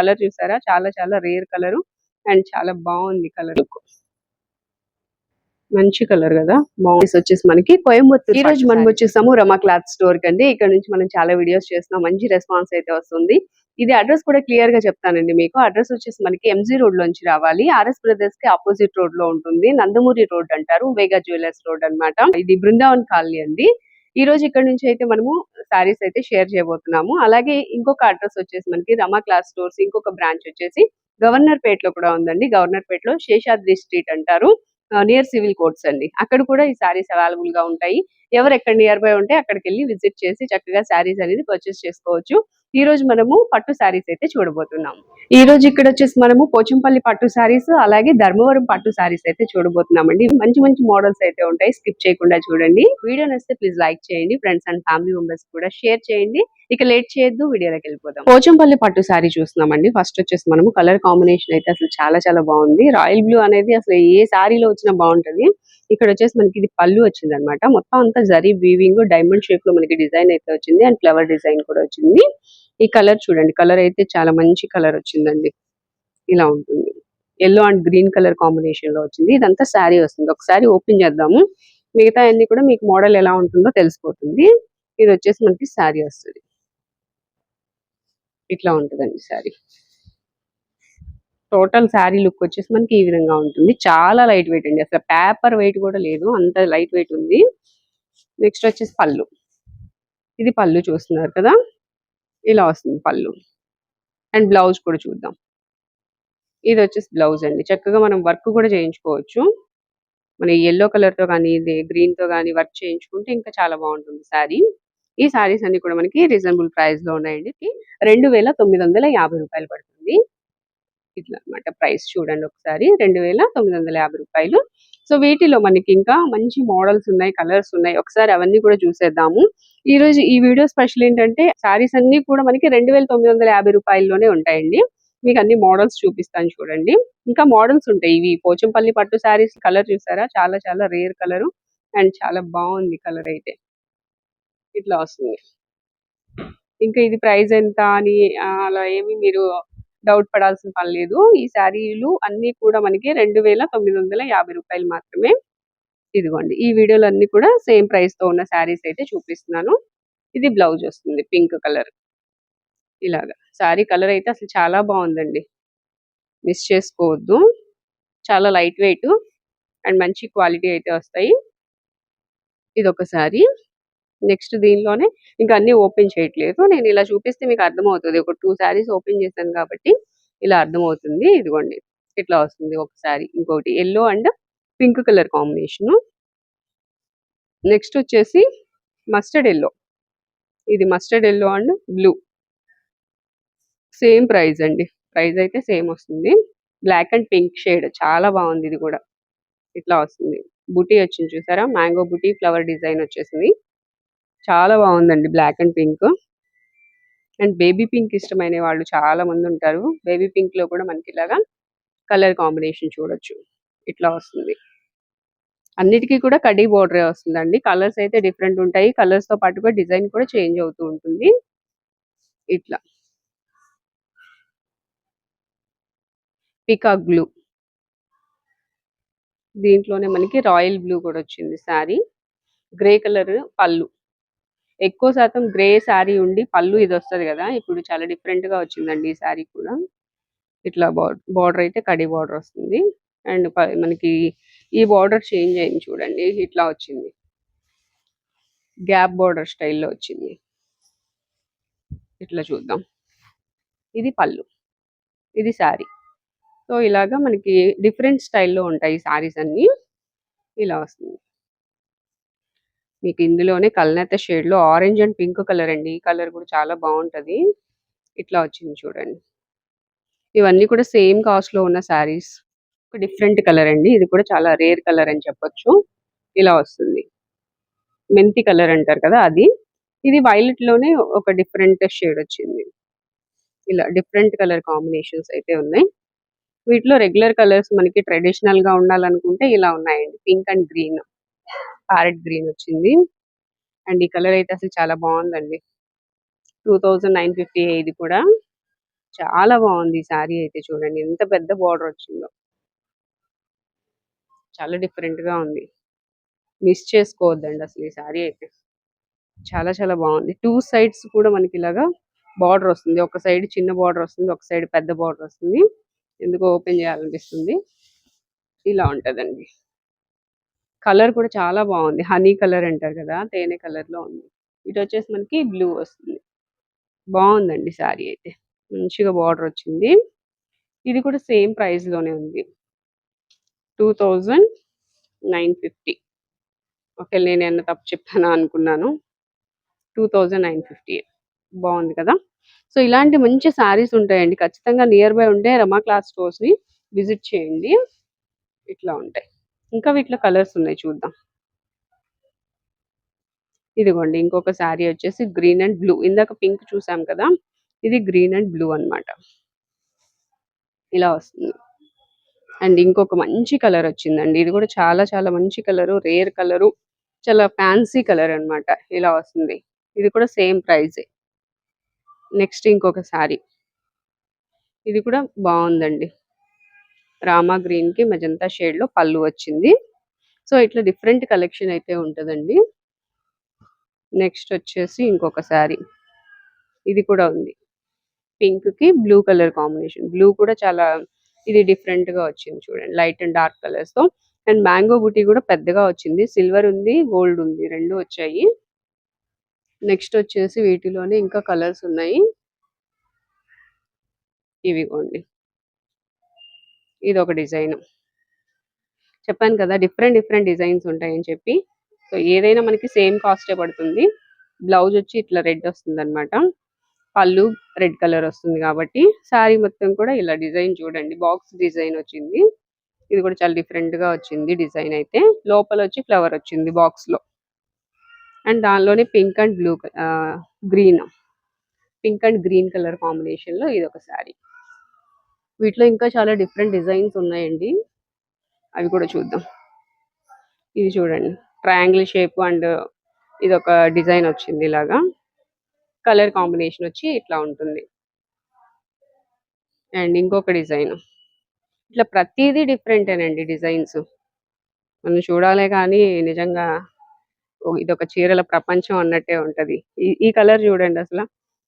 Colour చూసారా? చాలా చాలా రేర్ కలర్ అండ్ చాలా బాగుంది కలర్. మంచి కలర్ కదా? బాగుంది. వచ్చేసి మనకి కోయంబత్తూర్ ఈ రోజు మనం వచ్చేసాము రమా క్లాత్ స్టోర్ కండి ఇక్కడ నుంచి మనం చాలా వీడియోస్ చేస్తున్నాం. మంచి రెస్పాన్స్ అయితే వస్తుంది. ఇది అడ్రస్ కూడా క్లియర్గా చెప్తానండి మీకు. అడ్రస్ వచ్చేసి మనకి ఎంజీ రోడ్ లోంచి రావాలి. ఆర్ఎస్ బ్రదర్స్కి ఆపోజిట్ రోడ్లో ఉంటుంది. నందమూరి రోడ్ అంటారు. వేగా జ్యువెలర్స్ రోడ్ అన్నమాట. ఇది బృందావన్ కాలనీ అండి. ఈ రోజు ఇక్కడ నుంచి అయితే మనము సారీస్ అయితే షేర్ చేయబోతున్నాము. అలాగే ఇంకొక అడ్రస్ వచ్చేసి మనకి రమా క్లాస్ స్టోర్స్ ఇంకొక బ్రాంచ్ వచ్చేసి గవర్నర్ పేట్లో కూడా ఉందండి. గవర్నర్ పేట్లో శేషాద్రి స్ట్రీట్ అంటారు. నియర్ సివిల్ కోర్ట్స్ అండి. అక్కడ కూడా ఈ సారీస్ అవైలబుల్గా ఉంటాయి. ఎవరు ఎక్కడ నియర్ బై ఉంటే అక్కడికి వెళ్ళి విజిట్ చేసి చక్కగా శారీస్ అనేది పర్చేస్ చేసుకోవచ్చు. ఈ రోజు మనము పట్టు శారీస్ అయితే చూడబోతున్నాం. ఈ రోజు ఇక్కడ వచ్చేసి మనము పోచంపల్లి పట్టు శారీస్ అలాగే ధర్మవరం పట్టు శారీస్ అయితే చూడబోతున్నామండి. మంచి మంచి మోడల్స్ అయితే ఉంటాయి. స్కిప్ చేయకుండా చూడండి. వీడియో నచ్చితే ప్లీజ్ లైక్ చేయండి. ఫ్రెండ్స్ అండ్ ఫ్యామిలీ మెంబర్స్ కూడా షేర్ చేయండి. ఇక లేట్ చేయొద్దు వీడియోలోకి వెళ్ళిపోదాం. పోచంపల్లి పట్టు శారీ చూస్తున్నామండి. ఫస్ట్ వచ్చేసి మనము కలర్ కాంబినేషన్ అయితే అసలు చాలా చాలా బాగుంది. రాయల్ బ్లూ అనేది అసలు ఏ శారీలో వచ్చినా బాగుంటది. ఇక్కడ వచ్చేసి మనకి ఇది పళ్ళు వచ్చింది అనమాట మొత్తం అంతా జరీ వీవింగ్ డైమండ్ షేప్లో మనకి డిజైన్ అయితే వచ్చింది. అండ్ ఫ్లవర్ డిజైన్ కూడా వచ్చింది. ఈ కలర్ చూడండి. కలర్ అయితే చాలా మంచి కలర్ వచ్చిందండి. ఇలా ఉంటుంది. ఎల్లో అండ్ గ్రీన్ కలర్ కాంబినేషన్లో వచ్చింది. ఇదంతా శారీ వస్తుంది. ఒకసారి ఓపెన్ చేద్దాము. మిగతా అన్ని కూడా మీకు మోడల్ ఎలా ఉంటుందో తెలిసిపోతుంది. ఇది వచ్చేసి మనకి శారీ వస్తుంది. ఇట్లా ఉంటుందండి శారీ. టోటల్ శారీ లుక్ వచ్చేసి మనకి ఈ విధంగా ఉంటుంది. చాలా లైట్ వెయిట్ అండి. అసలు పేపర్ వెయిట్ కూడా లేదు. అంత లైట్ వెయిట్ ఉంది. నెక్స్ట్ వచ్చేసి పళ్ళు. ఇది పళ్ళు చూస్తున్నారు కదా? ఇలా వస్తుంది పళ్ళు. అండ్ బ్లౌజ్ కూడా చూద్దాం. ఇది వచ్చేసి బ్లౌజ్ అండి. చక్కగా మనం వర్క్ కూడా చేయించుకోవచ్చు. మన ఎల్లో కలర్తో కానీ ఇది గ్రీన్తో కానీ వర్క్ చేయించుకుంటే ఇంకా చాలా బాగుంటుంది శారీ. ఈ సారీస్ అన్ని కూడా మనకి రీజనబుల్ ప్రైస్లో ఉన్నాయండి. రెండు వేల తొమ్మిది వందల యాభై రూపాయలు పడుతుంది. ఇట్లా అన్నమాట ప్రైస్ చూడండి ఒకసారి. రెండు వేల తొమ్మిది వందల యాభై రూపాయలు. సో వీటిలో మనకి ఇంకా మంచి మోడల్స్ ఉన్నాయి కలర్స్ ఉన్నాయి. ఒకసారి అవన్నీ కూడా చూసేద్దాము. ఈ రోజు ఈ వీడియో స్పెషల్ ఏంటంటే సారీస్ అన్ని కూడా మనకి రెండు వేల తొమ్మిది వందల యాభై రూపాయల్లోనే ఉంటాయండి. మీకు అన్ని మోడల్స్ చూపిస్తాను చూడండి. ఇంకా మోడల్స్ ఉంటాయి. ఇవి పోచంపల్లి పట్టు సారీస్ కలర్ చూసారా? చాలా చాలా రేర్ కలర్ అండ్ చాలా బాగుంది కలర్ అయితే. ఇట్లా వస్తుంది. ఇంకా ఇది ప్రైస్ ఎంత అని అలా ఏమి మీరు డౌట్ పడాల్సిన పని లేదు. ఈ శారీలు అన్ని కూడా మనకి రెండు వేల తొమ్మిది వందల యాభై రూపాయలు మాత్రమే ఇదిగోండి. ఈ వీడియోలు అన్ని కూడా సేమ్ ప్రైస్తో ఉన్న శారీస్ అయితే చూపిస్తున్నాను. ఇది బ్లౌజ్ వస్తుంది పింక్ కలర్. ఇలాగా. శారీ కలర్ అయితే అసలు చాలా బాగుందండి. మిస్ చేసుకోవద్దు. చాలా లైట్ వెయిట్ అండ్ మంచి క్వాలిటీ అయితే వస్తాయి. ఇది ఒక శారీ. నెక్స్ట్ దీనిలోనే ఇంకా అన్ని ఓపెన్ చేయట్లేదు. నేను ఇలా చూపిస్తే మీకు అర్థమవుతుంది. ఒక టూ శారీస్ ఓపెన్ చేశాను కాబట్టి ఇలా అర్థమవుతుంది. ఇదిగోండి ఇట్లా వస్తుంది ఒక శారీ. ఇంకొకటి yellow and pink colour combination. Next వచ్చేసి మస్టర్డ్ ఎల్లో. ఇది mustard yellow and blue. Same price అండి. ప్రైస్ అయితే సేమ్ వస్తుంది. Black and pink shade. చాలా బాగుంది ఇది కూడా. ఇట్లా వస్తుంది. బుటీ వచ్చింది చూసారా? మ్యాంగో బుటీ ఫ్లవర్ డిజైన్ వచ్చేసింది. చాలా బాగుందండి black and pink and baby pink ఇష్టమైన వాళ్ళు చాలా మంది ఉంటారు. బేబీ పింక్లో కూడా మనకి ఇలాగా కలర్ కాంబినేషన్ చూడొచ్చు. ఇట్లా వస్తుంది. అన్నిటికీ కూడా కడీ బోర్డర్ వస్తుందండి. కలర్స్ అయితే డిఫరెంట్ ఉంటాయి. కలర్స్తో పాటుగా డిజైన్ కూడా చేంజ్ అవుతూ ఉంటుంది. ఇట్లా. పికాక్ బ్లూ దీంట్లోనే మనకి రాయల్ బ్లూ కూడా వచ్చింది శారీ గ్రే కలర్ పళ్ళు. ఎక్కువ శాతం గ్రే శారీ ఉండి పళ్ళు ఇది వస్తుంది కదా ఇప్పుడు చాలా డిఫరెంట్గా వచ్చిందండి ఈ శారీ కూడా. ఇట్లా బార్డర్ అయితే కడి బార్డర్ వస్తుంది. అండ్ మనకి ఈ బార్డర్ చేంజ్ అయింది చూడండి ఇట్లా వచ్చింది. గ్యాప్ బార్డర్ స్టైల్లో వచ్చింది. ఇట్లా చూద్దాం. ఇది పళ్ళు. ఇది శారీ. సో ఇలాగా మనకి డిఫరెంట్ స్టైల్లో ఉంటాయి సారీస్ అన్ని. ఇలా వస్తుంది. మీకు ఇందులోనే కల్నేత షేడ్లో ఆరెంజ్ అండ్ పింక్ కలర్ అండి. ఈ కలర్ కూడా చాలా బాగుంటది. ఇట్లా వచ్చింది చూడండి. ఇవన్నీ కూడా సేమ్ కాస్ట్లో ఉన్న సారీస్ డిఫరెంట్ కలర్ అండి. ఇది కూడా చాలా రేర్ కలర్ అని చెప్పొచ్చు. ఇలా వస్తుంది. మెంతి కలర్ అంటారు కదా అది. ఇది వైలెట్లోనే ఒక డిఫరెంట్ షేడ్ వచ్చింది. ఇలా డిఫరెంట్ కలర్ కాంబినేషన్స్ అయితే ఉన్నాయి. వీటిలో రెగ్యులర్ కలర్స్ మనకి ట్రెడిషనల్గా ఉండాలనుకుంటే ఇలా ఉన్నాయండి. Pink and green. Parrot green వచ్చింది. అండ్ ఈ కలర్ అయితే అసలు చాలా బాగుందండి. టూ థౌజండ్ నైన్ ఫిఫ్టీ ఇది కూడా. చాలా బాగుంది ఈ శారీ అయితే చూడండి. ఎంత పెద్ద బార్డర్ వచ్చిందో. చాలా డిఫరెంట్గా ఉంది. మిస్ చేసుకోవద్దండి అసలు ఈ శారీ అయితే. చాలా చాలా బాగుంది. టూ సైడ్స్ కూడా మనకి ఇలాగా బార్డర్ వస్తుంది. ఒక సైడ్ చిన్న బార్డర్ వస్తుంది. ఒక సైడ్ పెద్ద బార్డర్ వస్తుంది. ఎందుకు ఓపెన్ చేయాలనిపిస్తుంది. ఇలా ఉంటదండి. కలర్ కూడా చాలా బాగుంది. హనీ కలర్ అంటారు కదా తేనె కలర్లో ఉంది. ఇటు వచ్చేసి మనకి బ్లూ వస్తుంది. బాగుందండి శారీ అయితే. మంచిగా బార్డర్ వచ్చింది. ఇది కూడా సేమ్ ప్రైస్లోనే ఉంది. Two thousand nine fifty. Okay నేను ఏమన్నా తప్పు చెప్పానా అనుకున్నాను. టూ థౌజండ్ నైన్ ఫిఫ్టీ బాగుంది కదా? సో ఇలాంటి మంచి శారీస్ ఉంటాయండి. ఖచ్చితంగా నియర్ బై ఉంటే రమా క్లాస్ స్టోర్స్ని విజిట్ చేయండి. ఇట్లా ఉంటాయి. ఇంకా వీటిలో కలర్స్ ఉన్నాయి చూద్దాం. ఇదిగోండి ఇంకొక శారీ వచ్చేసి గ్రీన్ అండ్ బ్లూ. ఇందాక పింక్ చూసాం కదా ఇది గ్రీన్ అండ్ బ్లూ అన్నమాట. ఇలా వస్తుంది. అండ్ ఇంకొక మంచి కలర్ వచ్చిందండి. ఇది కూడా చాలా చాలా మంచి కలరు రేర్ కలరు చాలా ఫ్యాన్సీ కలర్ అన్నమాట. ఇలా వస్తుంది. ఇది కూడా సేమ్ ప్రైజే. నెక్స్ట్ ఇంకొక శారీ. ఇది కూడా బాగుందండి. రామా గ్రీన్కి మెజంతా షేడ్లో పళ్ళు వచ్చింది. సో ఇట్లా డిఫరెంట్ కలెక్షన్ అయితే ఉంటుందండి. నెక్స్ట్ వచ్చేసి ఇంకొక శారీ. ఇది కూడా ఉంది. పింక్కి బ్లూ కలర్ కాంబినేషన్. బ్లూ కూడా చాలా ఇది డిఫరెంట్గా వచ్చింది చూడండి. లైట్ అండ్ డార్క్ కలర్స్తో అండ్ మ్యాంగో బుటీ కూడా పెద్దగా వచ్చింది. సిల్వర్ ఉంది గోల్డ్ ఉంది. రెండు వచ్చాయి. నెక్స్ట్ వచ్చేసి వీటిలోనే ఇంకా కలర్స్ ఉన్నాయి. ఇవిగోండి. ఇది ఒక డిజైన్. చెప్పాను కదా డిఫరెంట్ డిఫరెంట్ డిజైన్స్ ఉంటాయని చెప్పి. సో ఏదైనా మనకి సేమ్ కాస్టే పడుతుంది. బ్లౌజ్ వచ్చి ఇట్లా రెడ్ వస్తుంది అనమాట పళ్ళు రెడ్ కలర్ వస్తుంది కాబట్టి శారీ మొత్తం కూడా ఇలా డిజైన్ చూడండి. బాక్స్ డిజైన్ వచ్చింది. ఇది కూడా చాలా డిఫరెంట్గా వచ్చింది డిజైన్ అయితే. లోపల వచ్చి ఫ్లవర్ వచ్చింది బాక్స్లో అండ్ దానిలోనే pink and blue green. Pink and green colour కాంబినేషన్లో ఇది ఒక శారీ వీటిలో ఇంకా చాలా డిఫరెంట్ డిజైన్స్ ఉన్నాయండి. అవి కూడా చూద్దాం. ఇది చూడండి. ట్రయాంగిల్ షేప్ అండ్ ఇది ఒక డిజైన్ వచ్చింది ఇలాగా. కలర్ కాంబినేషన్ వచ్చి ఇట్లా ఉంటుంది. అండ్ ఇంకొక డిజైన్. ఇట్లా ప్రతిదీ డిఫరెంటేనండి డిజైన్స్. మనం చూడాలే కానీ నిజంగా ఇది ఒక చీరల ప్రపంచం అన్నట్టే ఉంటది. ఈ ఈ కలర్ చూడండి అసలు.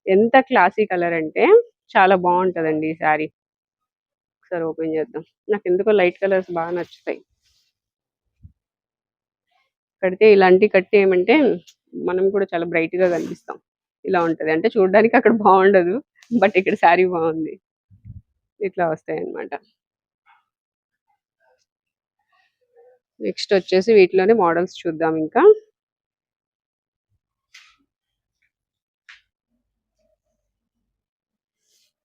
ఎంత క్లాసీ కలర్ అంటే చాలా బాగుంటదండి ఈ శారీ. ఒకసారి ఓపెన్ చేద్దాం. నాకు ఎందుకో లైట్ కలర్స్ బాగా నచ్చుతాయి. కడితే ఇలాంటి కట్టి ఏమంటే మనం కూడా చాలా బ్రైట్గా కనిపిస్తాం. ఇలా ఉంటది. అంటే చూడడానికి అక్కడ బాగుండదు బట్ ఇక్కడ శారీ బాగుంది. ఇట్లా వస్తాయి అన్నమాట నెక్స్ట్ వచ్చేసి వీటిలోనే మోడల్స్ చూద్దాం ఇంకా.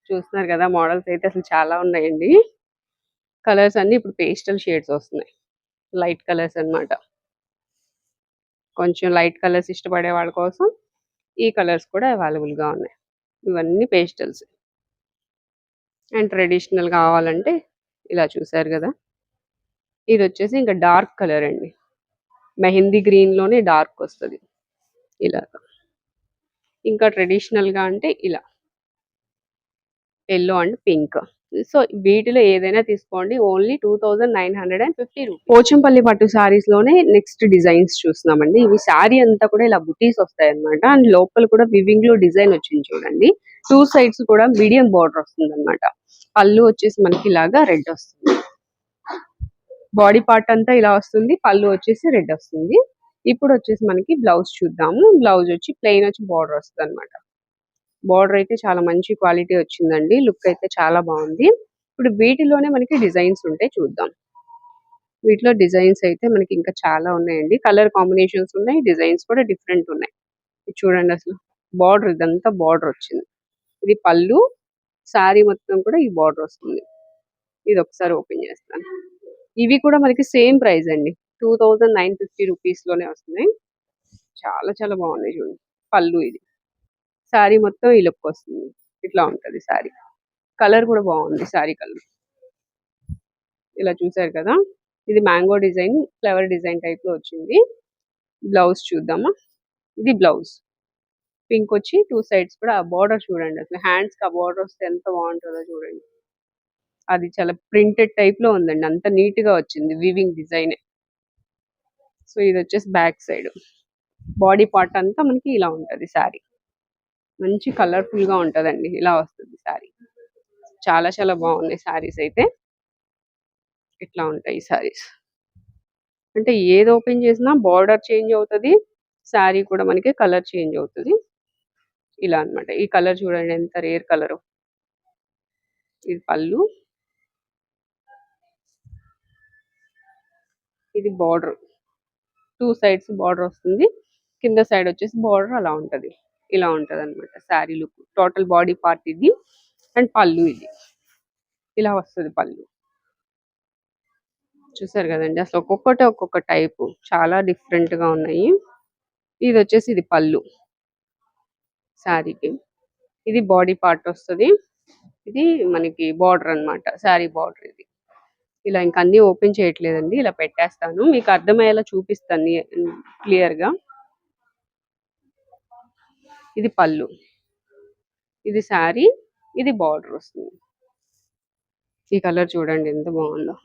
చూస్తున్నారు కదా మోడల్స్ అయితే అసలు చాలా ఉన్నాయండి. కలర్స్ అన్ని ఇప్పుడు పేస్టల్ షేడ్స్ వస్తున్నాయి. లైట్ కలర్స్ అన్నమాట. కొంచెం లైట్ కలర్స్ ఇష్టపడే వాళ్ళ కోసం ఈ కలర్స్ కూడా అవైలబుల్గా ఉన్నాయి. ఇవన్నీ పేస్టల్స్. అండ్ ట్రెడిషనల్ కావాలంటే ఇలా చూసారు కదా. ఇది వచ్చేసి ఇంకా డార్క్ కలర్ అండి. మెహందీ గ్రీన్లోనే డార్క్ వస్తుంది. ఇలా ఇంకా ట్రెడిషనల్గా అంటే ఇలా. ఎల్లో అండ్ పింక్ సో వీటిలో ఏదైనా తీసుకోండి. Only two thousand nine hundred and fifty Pochampally పట్టు సారీస్లోనే నెక్స్ట్ డిజైన్స్ చూస్తున్నామండి. ఇవి శారీ అంతా కూడా ఇలా బుటీస్ వస్తాయి అనమాట అండ్ లోపల కూడా వివింగ్లో డిజైన్ వచ్చింది చూడండి. టూ సైడ్స్ కూడా మీడియం బార్డర్ వస్తుంది అనమాట పళ్ళు వచ్చేసి మనకి ఇలాగా రెడ్ వస్తుంది. బాడీ పార్ట్ అంతా ఇలా వస్తుంది. పళ్ళు వచ్చేసి రెడ్ వస్తుంది. ఇప్పుడు వచ్చేసి మనకి బ్లౌజ్ చూద్దాము. బ్లౌజ్ వచ్చి ప్లెయిన్ వచ్చి బార్డర్ వస్తుంది అనమాట బార్డర్ అయితే చాలా మంచి క్వాలిటీ వచ్చిందండి. లుక్ అయితే చాలా బాగుంది. ఇప్పుడు వీటిలోనే మనకి డిజైన్స్ ఉంటాయి చూద్దాం. వీటిలో డిజైన్స్ అయితే మనకి ఇంకా చాలా ఉన్నాయండి. కలర్ కాంబినేషన్స్ ఉన్నాయి డిజైన్స్ కూడా డిఫరెంట్ ఉన్నాయి. ఇది చూడండి అసలు. బార్డర్ ఇదంతా బార్డర్ వచ్చింది. ఇది పళ్ళు శారీ మొత్తం కూడా ఈ బార్డర్ వస్తుంది. ఇది ఒకసారి ఓపెన్ చేస్తాను. ఇవి కూడా మనకి సేమ్ ప్రైస్ అండి. టూ థౌజండ్ నైన్ ఫిఫ్టీ రూపీస్లోనే వస్తున్నాయి. చాలా చాలా బాగున్నాయి చూడండి. పళ్ళు ఇది. శారీ మొత్తం ఈ లుక్ వస్తుంది. ఇట్లా ఉంటది శారీ కలర్ కూడా బాగుంది శారీ కలర్. ఇలా చూసారు కదా? ఇది మ్యాంగో డిజైన్ ఫ్లవర్ డిజైన్ టైప్లో వచ్చింది. బ్లౌజ్ చూద్దామా? ఇది బ్లౌజ్. పింక్ వచ్చి టూ సైడ్స్ కూడా ఆ బార్డర్ చూడండి. అసలు హ్యాండ్స్కి ఆ బార్డర్ వస్తే ఎంత బాగుంటుందో చూడండి. అది చాలా ప్రింటెడ్ టైప్లో ఉందండి. అంత నీట్గా వచ్చింది వీవింగ్ డిజైన్ సో ఇది వచ్చేసి బ్యాక్ సైడ్ బాడీ పార్ట్ అంతా మనకి ఇలా ఉంటుంది శారీ మంచి కలర్ఫుల్గా ఉంటదండి. ఇలా వస్తుంది శారీ. చాలా చాలా బాగున్నాయి శారీస్ అయితే. ఇట్లా ఉంటాయి శారీస్. అంటే ఏది ఓపెన్ చేసినా బార్డర్ చేంజ్ అవుతుంది. శారీ కూడా మనకి కలర్ చేంజ్ అవుతుంది. ఇలా అన్నమాట. ఈ కలర్ చూడండి ఎంత రేర్ కలర్. ఇది పళ్ళు. ఇది బార్డర్. టూ సైడ్స్ బార్డర్ వస్తుంది. కింద సైడ్ వచ్చేసి బార్డర్ అలా ఉంటుంది. ఇలా ఉంటది అనమాట sari look. Total body part ఇది అండ్ పళ్ళు ఇది. ఇలా వస్తుంది పళ్ళు. చూసారు కదండి? అసలు ఒక్కొక్కటి ఒక్కొక్క టైపు. చాలా డిఫరెంట్గా ఉన్నాయి. ఇది వచ్చేసి ఇది పళ్ళు. శారీకి. ఇది బాడీ పార్ట్ వస్తుంది. ఇది మనకి బార్డర్ అన్నమాట. శారీ బార్డర్ ఇది. ఇలా ఇంకా అన్ని ఓపెన్ చేయట్లేదండి. ఇలా పెట్టేస్తాను. మీకు అర్థమయ్యేలా చూపిస్తాను. క్లియర్గా ఇది పళ్ళు. ఇది శారీ ఇది బార్డర్ వస్తుంది. ఈ కలర్ చూడండి ఎంత బాగుందో.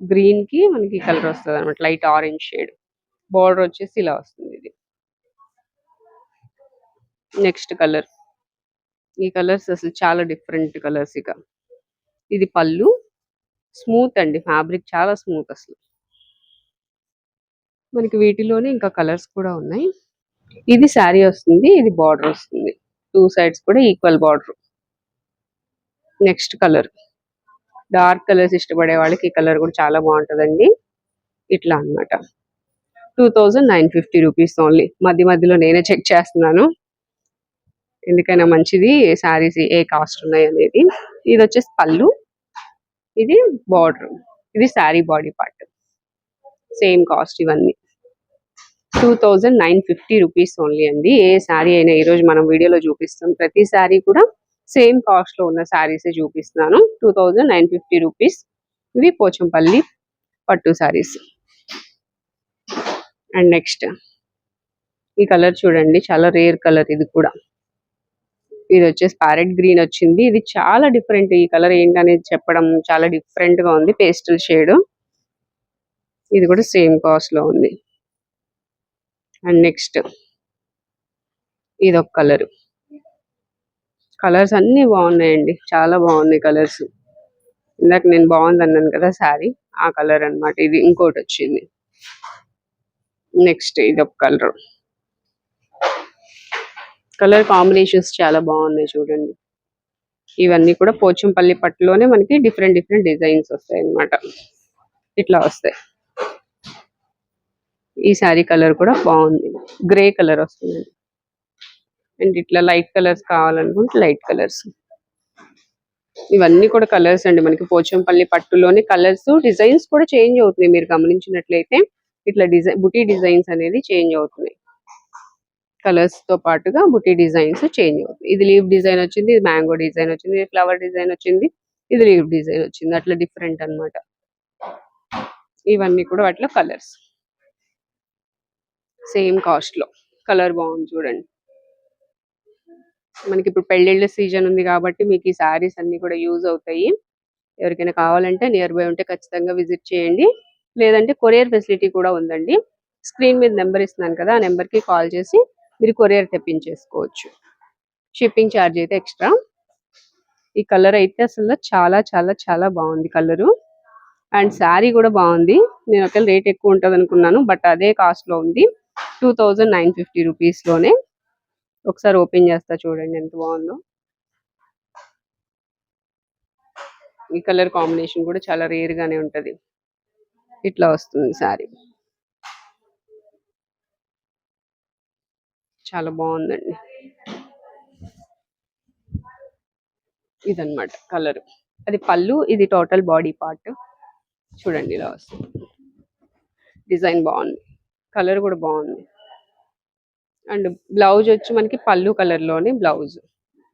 గ్రీన్కి మనకి కలర్ వస్తుంది అనమాట లైట్ ఆరెంజ్ షేడ్. బార్డర్ వచ్చేసి ఇలా వస్తుంది ఇది. నెక్స్ట్ కలర్ ఈ కలర్స్ అసలు చాలా డిఫరెంట్ కలర్స్ ఇక. ఇది పళ్ళు. స్మూత్ అండి ఫ్యాబ్రిక్ చాలా స్మూత్ అసలు. మనకి వీటిలోనే ఇంకా కలర్స్ కూడా ఉన్నాయి. ఇది శారీ వస్తుంది ఇది బార్డర్ వస్తుంది. టూ సైడ్స్ కూడా equal border. Next colour. Dark colours ఇష్టపడే వాళ్ళకి ఈ కలర్ కూడా చాలా బాగుంటుందండి. ఇట్లా అన్నమాట. Two thousand nine fifty rupees only. మధ్య మధ్యలో నేనే చెక్ చేస్తున్నాను. ఎందుకైనా మంచిది శారీస్ ఏ కాస్ట్ ఉన్నాయి అనేది. ఇది వచ్చేసి పళ్ళు. ఇది బార్డర్. ఇది sari body part. Same cost ఇవన్నీ. Two thousand nine fifty rupees only అండి. ఏ శారీ అయినా ఈ రోజు మనం వీడియోలో చూపిస్తాం. ప్రతి శారీ కూడా సేమ్ కాస్ట్లో ఉన్న శారీసే చూపిస్తున్నాను. Two thousand nine fifty rupees ఇవి పోచంపల్లి పట్టు శారీస్ అండ్ నెక్స్ట్ ఈ కలర్ చూడండి. చాలా రేర్ కలర్ ఇది కూడా. ఇది వచ్చేసి ప్యారెట్ గ్రీన్ వచ్చింది. ఇది చాలా డిఫరెంట్ ఈ కలర్ ఏంటనేది చెప్పడం చాలా డిఫరెంట్గా ఉంది. పేస్టల్ షేడ్ ఇది కూడా సేమ్ కాస్ట్లో ఉంది. అండ్ నెక్స్ట్ ఇది ఒక కలర్ కలర్స్ అన్ని బాగున్నాయండి. చాలా బాగున్నాయి కలర్స్ ఇందాక నేను బాగుంది అన్నాను కదా శారీ ఆ కలర్ అన్నమాట. ఇది ఇంకోటి వచ్చింది. నెక్స్ట్ ఇది ఒక కలర్ కలర్ కాంబినేషన్స్ చాలా బాగున్నాయి చూడండి. ఇవన్నీ కూడా పోచంపల్లి పట్టులోనే మనకి డిఫరెంట్ డిఫరెంట్ డిజైన్స్ వస్తాయి అన్నమాట ఇట్లా వస్తాయి. ఈ శారీ కలర్ కూడా బాగుంది. గ్రే కలర్ వస్తుంది. అండ్ ఇట్లా లైట్ కలర్స్ కావాలనుకుంటే లైట్ కలర్స్. ఇవన్నీ కూడా కలర్స్ అండి. మనకి పోచంపల్లి పట్టులోని కలర్స్ డిజైన్స్ కూడా చేంజ్ అవుతున్నాయి. మీరు గమనించినట్లయితే ఇట్లా డిజైన్ బుటీ డిజైన్స్ అనేది చేంజ్ అవుతున్నాయి. కలర్స్తో పాటుగా బుటీ డిజైన్స్ చేంజ్ అవుతుంది ఇది లీవ్ డిజైన్ వచ్చింది ఇది మ్యాంగో డిజైన్ వచ్చింది ఇది ఫ్లవర్ డిజైన్ వచ్చింది ఇది లీవ్ డిజైన్ వచ్చింది. అట్లా డిఫరెంట్ అన్నమాట. ఇవన్నీ కూడా వాటిలో కలర్స్. సేమ్ కాస్ట్లో కలర్ బాగుంది చూడండి. మనకి ఇప్పుడు పెళ్ళిళ్ళ సీజన్ ఉంది కాబట్టి మీకు ఈ సారీస్ అన్ని కూడా యూజ్ అవుతాయి. ఎవరికైనా కావాలంటే నియర్ బై ఉంటే ఖచ్చితంగా విజిట్ చేయండి. లేదంటే కొరియర్ ఫెసిలిటీ కూడా ఉందండి. స్క్రీన్ మీద నెంబర్ ఇస్తున్నాను కదా ఆ నెంబర్కి కాల్ చేసి మీరు కొరియర్ తెప్పించేసుకోవచ్చు. షిప్పింగ్ ఛార్జ్ అయితే ఎక్స్ట్రా. ఈ కలర్ అయితే అసలు చాలా చాలా చాలా బాగుంది కలరు. అండ్ శారీ కూడా బాగుంది. నేను ఒకవేళ రేట్ ఎక్కువ ఉంటుంది అనుకున్నాను బట్ అదే కాస్ట్లో ఉంది. టూ థౌజండ్ నైన్ ఫిఫ్టీ రూపీస్లోనే ఒకసారి ఓపెన్ చేస్తా చూడండి ఎంత బాగుందో. ఈ కలర్ కాంబినేషన్ కూడా చాలా రేర్ గానే ఉంటది. ఇట్లా వస్తుంది సారీ. చాలా బాగుందండి. ఇదన్నమాట కలర్. అది పళ్ళు ఇది టోటల్ బాడీ పార్ట్. చూడండి ఇలా వస్తుంది. డిజైన్ బాగుంది. కలర్ కూడా బాగుంది. అండ్ బ్లౌజ్ వచ్చి మనకి పళ్ళు కలర్లోని బ్లౌజ్.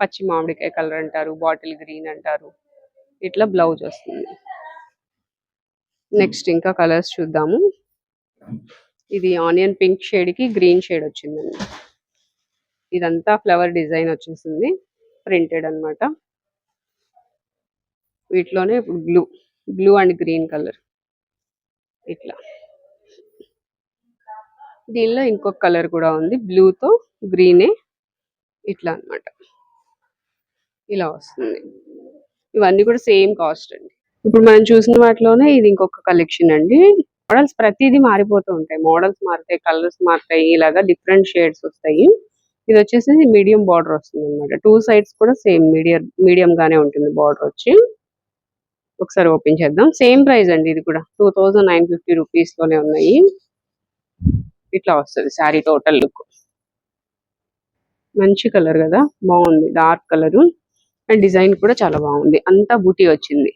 పచ్చి మామిడికాయ కలర్ అంటారు బాటిల్ గ్రీన్ అంటారు. ఇట్లా బ్లౌజ్ వస్తుంది. నెక్స్ట్ ఇంకా కలర్స్ చూద్దాము. ఇది ఆనియన్ పింక్ షేడ్కి గ్రీన్ షేడ్ వచ్చిందండి. ఇదంతా ఫ్లవర్ డిజైన్ వచ్చేసింది. ప్రింటెడ్ అన్నమాట. వీటిలోనే ఇప్పుడు blue blue and green colour. ఇట్లా. దీనిలో ఇంకొక కలర్ కూడా ఉంది. బ్లూ తో గ్రీనే ఇట్లా అన్నమాట. ఇలా వస్తుంది. ఇవన్నీ కూడా సేమ్ కాస్ట్ అండి. ఇప్పుడు మనం చూసిన వాటిలోనే ఇది ఇంకొక కలెక్షన్ అండి. మోడల్స్ ప్రతిదీ మారిపోతూ ఉంటాయి. మోడల్స్ మారుతాయి కలర్స్ మారుతాయి. ఇలాగా డిఫరెంట్ షేడ్స్ వస్తాయి. ఇది వచ్చేసి మీడియం బార్డర్ వస్తుంది అనమాట టూ సైడ్స్ కూడా సేమ్ మీడియం మీడియం గానే ఉంటుంది బార్డర్ వచ్చి. ఒకసారి ఓపెన్ చేద్దాం. సేమ్ ప్రైస్ అండి ఇది కూడా. టూ థౌజండ్ నైన్ ఫిఫ్టీ రూపీస్లోనే ఉన్నాయి. ఇట్లా వస్తుంది శారీ టోటల్ లుక్. మంచి కలర్ కదా బాగుంది డార్క్ కలర్. అండ్ డిజైన్ కూడా చాలా బాగుంది అంతా బూటీ వచ్చింది.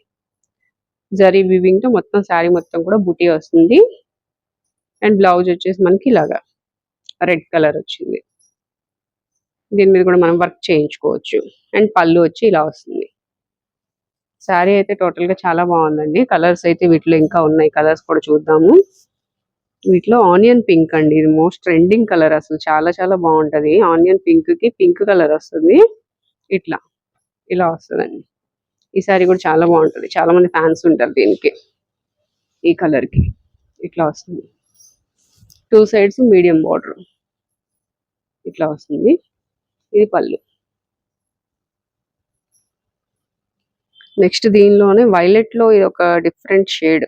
జరీ వివింగ్తో మొత్తం శారీ మొత్తం కూడా బూటీ వస్తుంది. అండ్ బ్లౌజ్ వచ్చేసి మనకి ఇలాగా రెడ్ కలర్ వచ్చింది. దీని మీద కూడా మనం వర్క్ చేయించుకోవచ్చు. అండ్ పళ్ళు వచ్చి ఇలా వస్తుంది. శారీ అయితే టోటల్గా చాలా బాగుందండి కలర్స్ అయితే వీటిలో ఇంకా ఉన్నాయి కలర్స్ కూడా చూద్దాము. వీటిలో ఆనియన్ పింక్ అండి. ఇది మోస్ట్ ట్రెండింగ్ కలర్ అసలు. చాలా చాలా బాగుంటది. ఆనియన్ పింక్కి పింక్ కలర్ వస్తుంది. ఇట్లా. ఇలా వస్తుందండి. ఈ సారీ కూడా చాలా బాగుంటుంది. చాలా మంది ఫ్యాన్స్ ఉంటారు దీనికి. ఈ కలర్కి. ఇట్లా వస్తుంది. Two sides medium border. ఇట్లా వస్తుంది. ఇది పళ్ళు. నెక్స్ట్ దీనిలోనే వైలెట్లో ఇది ఒక డిఫరెంట్ షేడ్.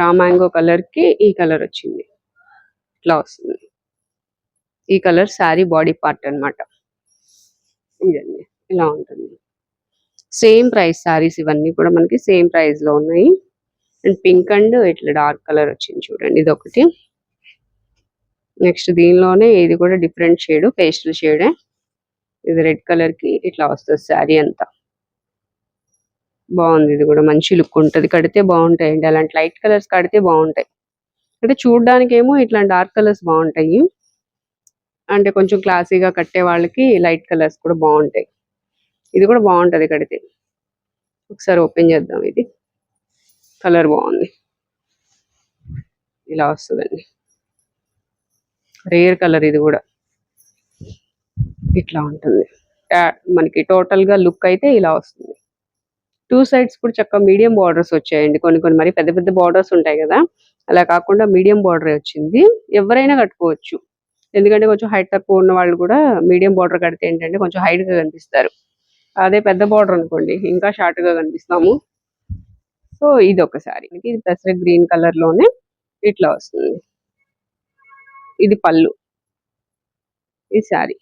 రా మ్యాంగో కలర్కి ఈ కలర్ వచ్చింది. ఇట్లా వస్తుంది. ఈ కలర్ శారీ బాడీ పార్ట్ అన్నమాట. ఇదండి. ఇలా ఉంటుంది. సేమ్ ప్రైస్ శారీస్ ఇవన్నీ కూడా మనకి సేమ్ ప్రైస్లో ఉన్నాయి. అండ్ పింక్ అండ్ ఇట్లా డార్క్ కలర్ వచ్చింది చూడండి ఇది ఒకటి నెక్స్ట్ దీనిలోనే ఇది కూడా డిఫరెంట్ షేడ్ పేస్టల్ షేడే. ఇది రెడ్ కలర్కి ఇట్లా వస్తుంది శారీ అంతా. బాగుంది. ఇది కూడా మంచి లుక్ ఉంటది. కడితే బాగుంటాయండి. అలాంటి లైట్ కలర్స్ కడితే బాగుంటాయి. అంటే చూడడానికి ఏమో ఇట్లా డార్క్ కలర్స్ బాగుంటాయి. అంటే కొంచెం క్లాసీగా కట్టే వాళ్ళకి లైట్ కలర్స్ కూడా బాగుంటాయి. ఇది కూడా బాగుంటది కడితే. ఒకసారి ఓపెన్ చేద్దాం ఇది. కలర్ బాగుంది. ఇలా వస్తుందండి. రేర్ కలర్ ఇది కూడా. ఇట్లా ఉంటుంది. మనకి టోటల్గా లుక్ అయితే ఇలా వస్తుంది. టూ సైడ్స్ కూడా చక్కగా మీడియం బార్డర్స్ వచ్చాయండి. కొన్ని కొన్ని మరి పెద్ద పెద్ద బార్డర్స్ ఉంటాయి కదా. అలా కాకుండా మీడియం బార్డర్ వచ్చింది. ఎవరైనా కట్టుకోవచ్చు. ఎందుకంటే కొంచెం హైట్ తక్కువ ఉన్న వాళ్ళు కూడా మీడియం బార్డర్ కడితే ఏంటంటే కొంచెం హైట్గా కనిపిస్తారు. అదే పెద్ద బార్డర్ అనుకోండి ఇంకా షార్ట్గా కనిపిస్తాము. సో ఇది ఒకసారి. ఇది పెసర గ్రీన్ కలర్లోనే ఇట్లా వస్తుంది. ఇది పళ్ళు. ఈ శారీ.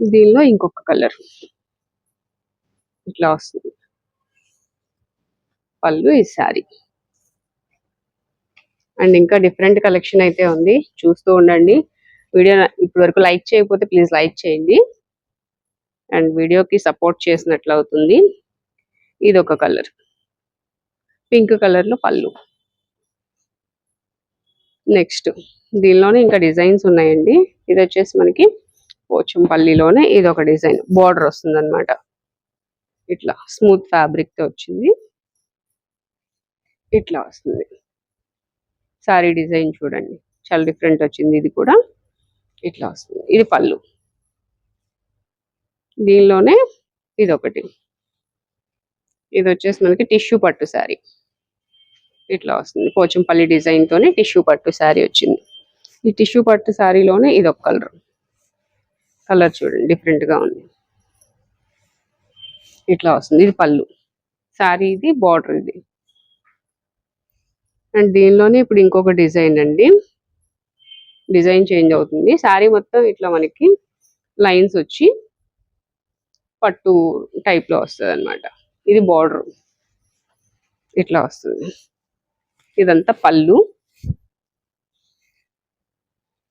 దీనిలో ఇంకొక కలర్. ఇట్లా వస్తుంది. పళ్ళు ఈ శారీ. అండ్ ఇంకా డిఫరెంట్ కలెక్షన్ అయితే ఉంది. చూస్తూ ఉండండి. వీడియో ఇప్పటి వరకు లైక్ చేయకపోతే ప్లీజ్ లైక్ చేయండి. అండ్ వీడియోకి సపోర్ట్ చేసినట్లు అవుతుంది. ఇది ఒక కలర్. పింక్ కలర్లో పళ్ళు. నెక్స్ట్ దీనిలోనే ఇంకా డిజైన్స్ ఉన్నాయండి. ఇది వచ్చేసి మనకి పోచంపల్లిలోనే ఇది ఒక డిజైన్. బార్డర్ వస్తుంది అనమాట ఇట్లా స్మూత్ ఫ్యాబ్రిక్తో వచ్చింది. ఇట్లా వస్తుంది. సారీ డిజైన్ చూడండి. చాలా డిఫరెంట్ వచ్చింది ఇది కూడా. ఇట్లా వస్తుంది. ఇది పళ్ళు. దీనిలోనే ఇది ఒకటి ఇది వచ్చేసి మనకి టిష్యూ పట్టు శారీ ఇట్లా వస్తుంది. పోచంపల్లి డిజైన్ తోనే టిష్యూ పట్టు శారీ వచ్చింది. ఈ టిష్యూ పట్టు శారీలోనే ఇది ఒక కలర్. కలర్ చూడండి. డిఫరెంట్గా ఉంది. ఇట్లా వస్తుంది. ఇది పళ్ళు. శారీ ఇది బార్డర్ ఇది. అండ్ దీనిలోనే ఇప్పుడు ఇంకొక డిజైన్ అండి. డిజైన్ చేంజ్ అవుతుంది. శారీ మొత్తం ఇట్లా మనకి లైన్స్ వచ్చి పట్టు టైప్లో వస్తుంది అనమాట ఇది బార్డర్. ఇట్లా వస్తుంది. ఇదంతా పళ్ళు.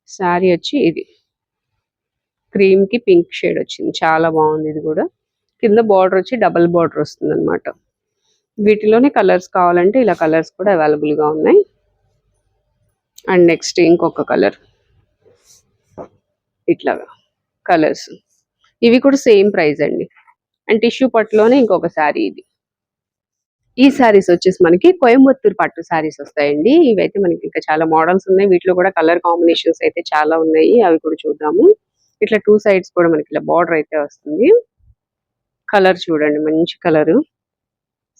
శారీ వచ్చి ఇది. క్రీమ్కి పింక్ షేడ్ వచ్చింది. చాలా బాగుంది ఇది కూడా. కింద బార్డర్ వచ్చి డబల్ బార్డర్ వస్తుంది అనమాట వీటిలోనే కలర్స్ కావాలంటే ఇలా కలర్స్ కూడా అవైలబుల్గా ఉన్నాయి. అండ్ నెక్స్ట్ ఇంకొక కలర్ ఇట్లాగా కలర్స్ ఇవి కూడా సేమ్ ప్రైస్ అండి. అండ్ టిష్యూ పట్టులోనే ఇంకొక శారీ ఇది. ఈ సారీస్ వచ్చేసి మనకి కోయంబత్తూరు పట్టు సారీస్ వస్తాయండి. ఇవైతే మనకి ఇంకా చాలా మోడల్స్ ఉన్నాయి. వీటిలో కూడా కలర్ కాంబినేషన్స్ అయితే చాలా ఉన్నాయి. అవి కూడా చూద్దాము. ఇట్లా టూ సైడ్స్ కూడా మనకి ఇలా బార్డర్ అయితే వస్తుంది. కలర్ చూడండి మంచి కలర్.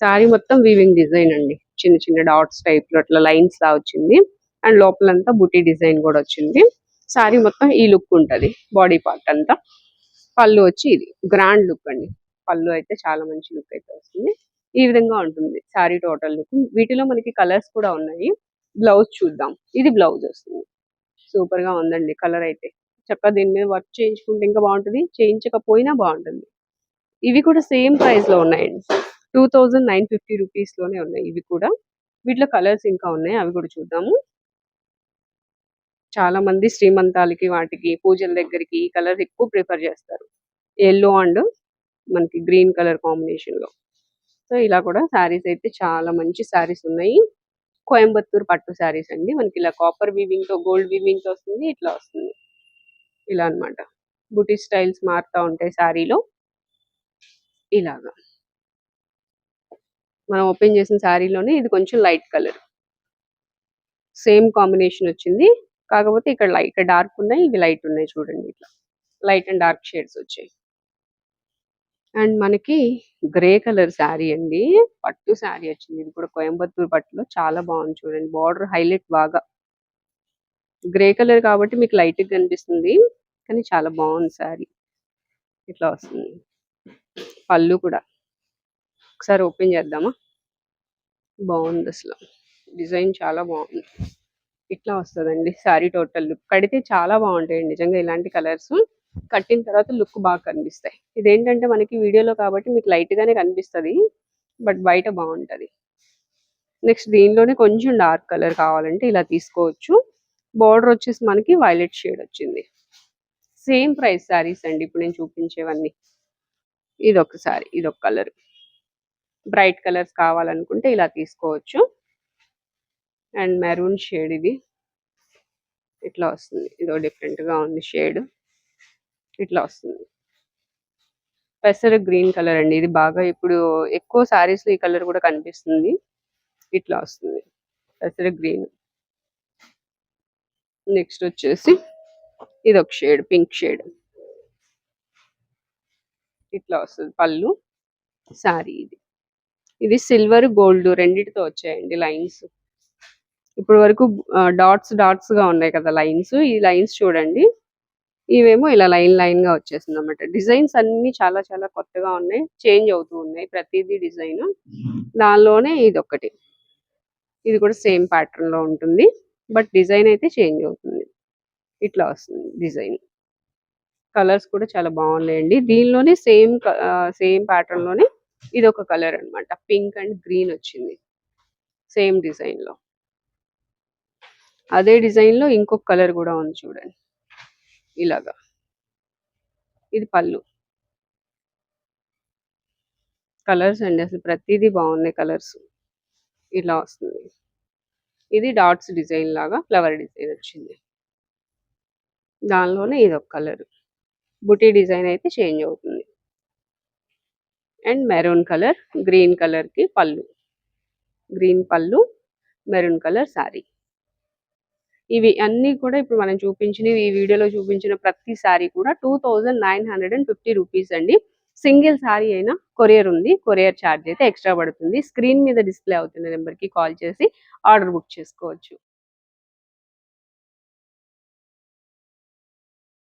సారీ మొత్తం వీవింగ్ డిజైన్ అండి. చిన్న చిన్న డాట్స్ టైప్లో అట్లా లైన్స్ లా వచ్చింది. అండ్ లోపలంతా బుటీ డిజైన్ కూడా వచ్చింది. సారీ మొత్తం ఈ లుక్ ఉంటది బాడీ పార్ట్ అంతా. పళ్ళు వచ్చి ఇది గ్రాండ్ లుక్ అండి. పళ్ళు అయితే చాలా మంచి లుక్ అయితే వస్తుంది. ఈ విధంగా ఉంటుంది సారీ టోటల్ లుక్ వీటిలో మనకి కలర్స్ కూడా ఉన్నాయి. బ్లౌజ్ చూద్దాం. ఇది బ్లౌజ్ వస్తుంది. సూపర్గా ఉందండి కలర్ అయితే. చక్కగా దీని మీద వర్క్ చేయించుకుంటే ఇంకా బాగుంటుంది. చేయించకపోయినా బాగుంటుంది. ఇవి కూడా సేమ్ ప్రైస్లో ఉన్నాయండి టూ థౌజండ్ నైన్ ఫిఫ్టీ రూపీస్లోనే ఉన్నాయి ఇవి కూడా. వీటిలో కలర్స్ ఇంకా ఉన్నాయి. అవి కూడా చూద్దాము. చాలా మంది శ్రీమంతాలకి వాటికి పూజల దగ్గరికి ఈ కలర్ ఎక్కువ ప్రిఫర్ చేస్తారు. ఎల్లో అండ్ మనకి గ్రీన్ కలర్ కాంబినేషన్లో. సో ఇలా కూడా శారీస్ అయితే చాలా మంచి శారీస్ ఉన్నాయి. కోయంబత్తూర్ పట్టు శారీస్ అండి. మనకి ఇలా కాపర్ వీవింగ్తో గోల్డ్ వీవింగ్తో వస్తుంది ఇట్లా వస్తుంది. ఇలా అన్నమాట. బుటీ స్టైల్స్ మారుతా ఉంటాయి శారీలో. ఇలాగా. మనం ఓపెన్ చేసిన శారీలోనే ఇది కొంచెం లైట్ కలర్. సేమ్ కాంబినేషన్ వచ్చింది. కాకపోతే ఇక్కడ లైట్ డార్క్ ఉన్నాయి ఇవి లైట్ ఉన్నాయి చూడండి ఇట్లా. లైట్ అండ్ డార్క్ షేడ్స్ వచ్చాయి. అండ్ మనకి గ్రే కలర్ శారీ అండి. పట్టు శారీ వచ్చింది. ఇది కూడా కోయంబత్తూర్ పట్టులో చాలా బాగుంది చూడండి. బార్డర్ హైలైట్ బాగా. గ్రే కలర్ కాబట్టి మీకు లైట్ కనిపిస్తుంది. కానీ చాలా బాగుంది శారీ. ఇట్లా వస్తుంది. పళ్ళు కూడా. ఒకసారి ఓపెన్ చేద్దామా? బాగుంది అసలు. డిజైన్ చాలా బాగుంది. ఇట్లా వస్తుందండి శారీ టోటల్ లుక్. కడితే చాలా బాగుంటాయి నిజంగా ఇలాంటి కలర్స్ కట్టిన తర్వాత లుక్ బాగా కనిపిస్తాయి. ఇదేంటంటే మనకి వీడియోలో కాబట్టి మీకు లైట్గానే కనిపిస్తుంది బట్ బయట బాగుంటది. నెక్స్ట్ దీనిలోనే కొంచెం డార్క్ కలర్ కావాలంటే ఇలా తీసుకోవచ్చు. బార్డర్ వచ్చేసి మనకి వైలెట్ షేడ్ వచ్చింది. సేమ్ ప్రైస్ శారీస్ అండి. ఇప్పుడు నేను చూపించేవన్నీ. ఇది ఒకసారి ఇది ఒక కలర్. బ్రైట్ కలర్స్ కావాలనుకుంటే ఇలా తీసుకోవచ్చు. అండ్ మెరూన్ షేడ్ ఇది. ఇట్లా వస్తుంది. ఇదో డిఫరెంట్గా ఉంది షేడ్. ఇట్లా వస్తుంది. పెసర గ్రీన్ కలర్ అండి. ఇది బాగా ఇప్పుడు ఎక్కువ సారీస్లో ఈ కలర్ కూడా కనిపిస్తుంది. ఇట్లా వస్తుంది. పెసర గ్రీన్. నెక్స్ట్ వచ్చేసి ఇది ఒక షేడ్ పింక్ షేడ్. ఇట్లా వస్తుంది. పళ్ళు సారీ ఇది. ఇది సిల్వర్ గోల్డ్ రెండిటితో వచ్చాయండి లైన్స్. ఇప్పుడు వరకు డాట్స్ డాట్స్గా ఉన్నాయి కదా లైన్స్. ఈ లైన్స్ చూడండి. ఇవేమో ఇలా లైన్ లైన్గా వచ్చేసింది అనమాట డిజైన్స్ అన్ని చాలా చాలా కొత్తగా ఉన్నాయి. చేంజ్ అవుతూ ఉన్నాయి ప్రతిదీ డిజైన్. దానిలోనే ఇది ఒకటి ఇది కూడా సేమ్ ప్యాటర్న్లో ఉంటుంది. బట్ డిజైన్ అయితే చేంజ్ అవుతుంది. ఇట్లా వస్తుంది డిజైన్. కలర్స్ కూడా చాలా బాగున్నాయండి. దీనిలోనే సేమ్ సేమ్ ప్యాటర్న్లోనే ఇది ఒక కలర్ అన్నమాట. పింక్ అండ్ గ్రీన్ వచ్చింది. సేమ్ డిజైన్లో. అదే డిజైన్లో ఇంకొక కలర్ కూడా ఉంది చూడండి. ఇలాగా. ఇది పళ్ళు. కలర్స్ అండి అసలు ప్రతిదీ బాగున్నాయి కలర్స్. ఇలా వస్తుంది. ఇది డాట్స్ డిజైన్ లాగా ఫ్లవర్ డిజైన్ వచ్చింది. దానిలోనే ఇది ఒక కలర్. బుటీ డిజైన్ అయితే చేంజ్ అవుతుంది. అండ్ మెరూన్ కలర్ గ్రీన్ కలర్కి పళ్ళు. గ్రీన్ పళ్ళు మెరూన్ కలర్ శారీ ఇవి అన్ని కూడా ఇప్పుడు మనం చూపించిన ఈ వీడియోలో చూపించిన ప్రతి సారీ కూడా two thousand nine hundred and fifty rupees అండి. సింగిల్ సారీ అయినా కొరియర్ ఉంది కొరియర్ ఛార్జ్ అయితే ఎక్స్ట్రా పడుతుంది. స్క్రీన్ మీద డిస్ప్లే అవుతున్న నెంబర్కి కాల్ చేసి ఆర్డర్ బుక్ చేసుకోవచ్చు.